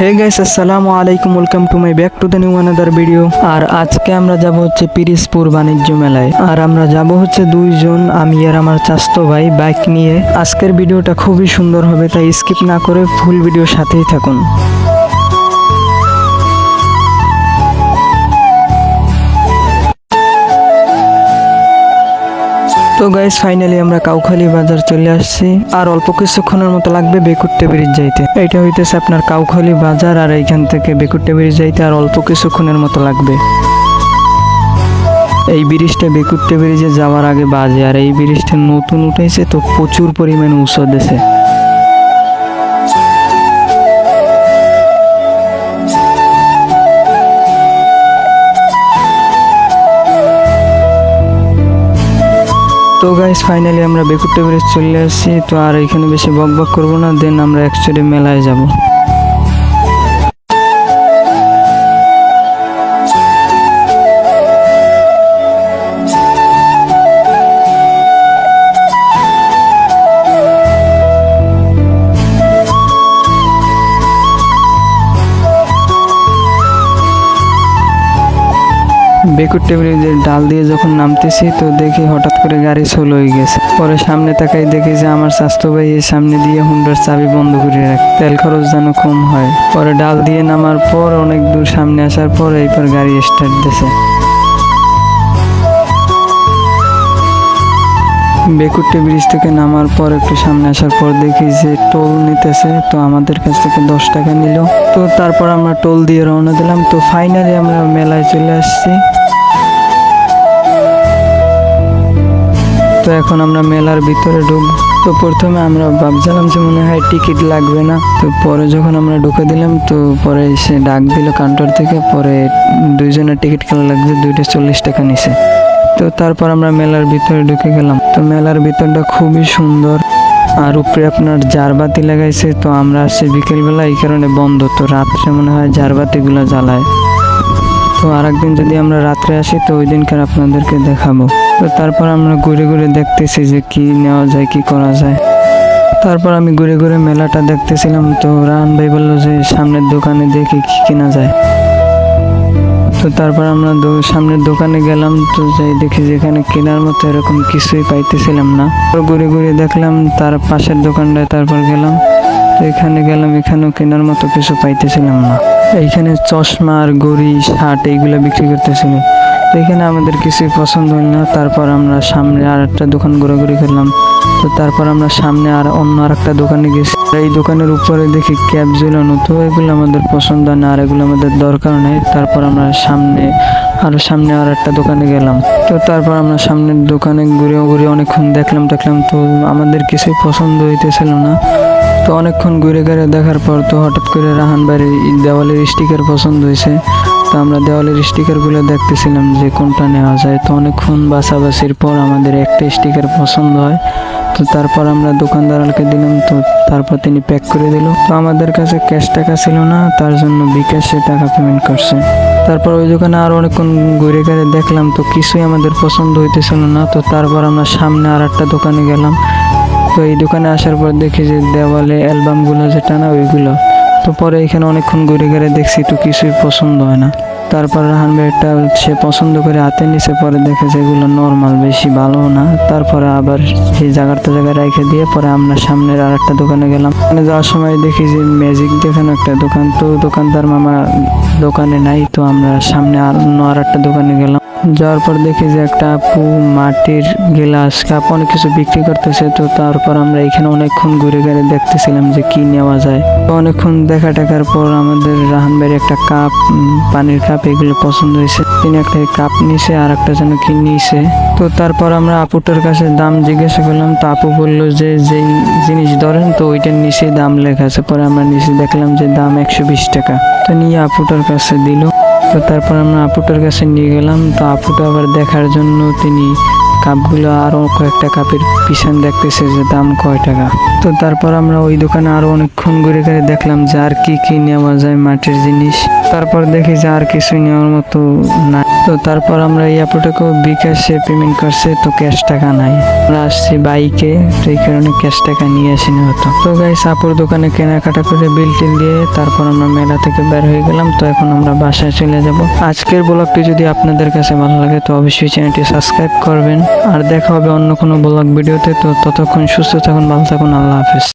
হে guys আসসালামু আলাইকুম welcome to my back to the new another video আর আজকে আমরা যাব হচ্ছে পিরিসপুর বাণিজ্য মেলায়। আর আমরা যাব হচ্ছে দুইজন, আমি আর আমার চাস্তো ভাই বাইক নিয়ে। আজকের ভিডিওটা খুবই সুন্দর হবে, তাই স্কিপ না করে ফুল ভিডিও সাথেই থাকুন। তো গাইস ফাইনালি আমরা কাউখালি বাজার চলে আসছি। আর অল্প কিছুক্ষণের মতো লাগবে বেকুট্টে ব্রিজ যাইতে। এইটা হইতেছে আপনার কাউখালি বাজার, আর এইখান থেকে বেকুট্টে ব্রিজ যাইতে আর অল্প কিছুক্ষণের মতো লাগবে। এই ব্রিজটা বেকুট্টে ব্রিজে যাওয়ার আগে বাজে, আর এই ব্রিজটা নতুন উঠেছে, তো প্রচুর পরিমাণে ঔষধ দেশে তো গাইস ফাইনালি আমরা বেকুর টেবিলে চলে আসছি তো আর এখানে বেশি বক বক করব না দেন আমরা অ্যাকচুয়ালি মেলায় যাব। বেকুট্টে ব্রিজের ডাল দিয়ে যখন নামতেছি, তো দেখি হঠাৎ করে গাড়ি সোল হয়ে গেছে। পরে সামনে তাকাই দেখি যে আমার স্বাস্থ্য ভাই এর সামনে দিয়ে হুন্ডার চাবি বন্ধ করে রাখে। তেল খরচ যেন কম হয়। পরে ডাল দিয়ে নামার পর অনেক দূর সামনে আসার পর এইপর গাড়ি স্টার্ট দিছে। বেকুট্টে ব্রিজ থেকে নামার পর একটু সামনে আসার পর দেখি যে টোল নিতেছে, তো আমাদের কাছ থেকে দশ টাকা নিল। তো তারপর আমরা টোল দিয়ে রওনা দিলাম। তো ফাইনালি আমরা মেলায় চলে আসছি। তো এখন আমরা মেলার ভিতরে ঢুকবো। তো প্রথমে আমরা ভাবছিলাম যে মনে হয় টিকিট লাগবে না। তো পরে যখন আমরা ঢুকে দিলাম, তো পরে সে ডাক দিল কাউন্টার থেকে, পরে দুইজনের টিকিট খেলা লাগবে, দুইটা চল্লিশ টাকা নিছে। তো তারপর আমরা মেলার ভিতরে ঢুকে গেলাম। তো মেলার ভিতরটা খুবই সুন্দর। আর উপরে আপনার জারবাতি লাগাইছে, তো আমরা আসছি বিকেলবেলা, এই কারণে বন্ধ। তো রাত্রে মনে হয় জারবাতিগুলো জ্বালায়। তো আর একদিন যদি আমরা রাত্রে আসি, তো ওই দিনকার আপনাদেরকে দেখাবো। তো তারপর আমরা ঘুরে ঘুরে দেখতেছি যে কি নেওয়া যায়, কি করা যায়। তারপর আমি ঘুরে ঘুরে মেলাটা দেখতেছিলাম, তো রান ভাই বলল যে সামনের দোকানে দেখি কি কেনা যায়। তো তারপর আমরা সামনের দোকানে গেলাম, তো যাই দেখি যে এখানে কেনার মতো এরকম কিছুই পাইতেছিলাম না। ঘুরে ঘুরে দেখলাম, তার পাশের দোকানটায় তারপর গেলাম, তো এখানে গেলাম, এখানেও কেনার মতো কিছু পাইতেছিলাম না। এইখানে চশমা আর গড়ি শার্ট, এইগুলো বিক্রি করতেছিল তো এখানে আমাদের কিছুই পছন্দ হল না। তারপর আমরা সামনে আর একটা দোকান ঘোরাঘুরি করলাম। তো তারপর আমরা সামনে আর অন্য আর একটা দোকানে গেছি। এই দোকানের উপরে দেখি ক্যাব ঝুলানো তো এগুলো আমাদের পছন্দ হয় না, আর এগুলো আমাদের দরকার নেই। তারপর আমরা সামনে, আরও সামনে আর একটা দোকানে গেলাম। তো তারপর আমরা সামনের দোকানে ঘুরে ঘুরে অনেকক্ষণ দেখলাম দেখলাম তো আমাদের কিছুই পছন্দ হইতেছিল না। তো অনেকক্ষণ ঘুরে ঘুরে দেখার পর তো হঠাৎ করে রাহান বাড়ির দেওয়ালের স্টিকার পছন্দ হয়েছে তো আমরা দেওয়ালের স্টিকারগুলো দেখতেছিলাম যে কোনটা নেওয়া যায়। তো অনেকক্ষণ বাছাবাছির পর আমাদের একটা স্টিকার পছন্দ হয়। তো তারপর আমরা দোকানদারকে দিলাম, তো তারপর তিনি প্যাক করে দিল। তো আমাদের কাছে ক্যাশ টাকা ছিল না, তার জন্য বিকাশে টাকা পেমেন্ট করছে। তারপর ওই দোকানে আরও অনেকক্ষণ ঘুরে ঘুরে দেখলাম, তো কিছুই আমাদের পছন্দ হইতেছিল না। তো তারপর আমরা সামনে আর একটা দোকানে গেলাম। তো এই দোকানে আসার পর দেখি যে দেওয়ালে অ্যালবামগুলো যেটা না ওইগুলো তো পরে এখানে অনেকক্ষণ ঘুরে ঘুরে দেখছি তো কিছুই পছন্দ হয় না। তারপর রাহান ভাইটা সে পছন্দ করে হাতে নিচে পরে দেখে যে এগুলো নর্মাল বেশি ভালো না। তারপরে আবার সেই জায়গাটা জায়গায় রেখে দিয়ে পরে আমরা সামনের আর একটা দোকানে গেলাম। ওখানে যাওয়ার সময় দেখি যে ম্যাজিক দেখানো একটা দোকান। তো দোকানদার মামা দোকানে নাই, তো আমরা সামনে আর অন্য আর একটা দোকানে গেলাম। যাওয়ার পর দেখি যে একটা আপু মাটির গ্লাস কাপ অনেক কিছু বিক্রি করতেছে, তো তারপর আমরা এখানে অনেকক্ষণ ঘুরে ঘুরে দেখতেছিলাম যে কি নেওয়া যায়। তো অনেকক্ষণ দেখা টাকার পর আমাদের রাহান একটা কাপ পানির কাপ এগুলো পছন্দ হয়েছে। তিনি একটা কাপ নিছে আর একটা যেন কি নিছে। তো তারপর আমরা আপুটার কাছে দাম জিজ্ঞাসা করলাম, তো আপু বলল যে যেই জিনিস ধরেন তো ওইটার নিচে দাম লেখা আছে। পরে আমরা নিচে দেখলাম যে দাম একশো বিশ টাকা। তো নিয়ে আপুটার কাছে দিল। তো তারপর আমরা আপুটার কাছে নিয়ে গেলাম। তো আপুটা আবার দেখার জন্য তিনি কাপগুলো আরও কয়েকটা কাপের পিছন দেখতেছে যে দাম কয় টাকা। তো তারপর আমরা ওই দোকানে আরও অনেকক্ষণ ঘুরে ঘুরে দেখলাম যে আর কি কি নেওয়া যায় মাটির জিনিস। তারপর দেখি যে আর কিছু নেওয়ার মতো না তো তারপর আমরা এয়ারপোর্টেকেও বিকাশে পেমেন্ট করছে, তো ক্যাশ টাকা নাই। আমরা আসছি বাইকে, তো এই কারণে ক্যাশ টাকা নিয়ে আসিনি হতো তো গাই সাপুর দোকানে কেনাকাটা করে বিল টিল দিয়ে তারপর আমরা মেলা থেকে বের হয়ে গেলাম। তো এখন আমরা বাসায় চলে যাব। আজকের ব্লগটি যদি আপনাদের কাছে ভালো লাগে, তো অবশ্যই চ্যানেলটি সাবস্ক্রাইব করবেন। আর দেখা হবে অন্য কোনো ব্লগ ভিডিওতে। তো ততক্ষণ সুস্থ থাকুন, ভালো থাকুন, আল্লাহ হাফেজ।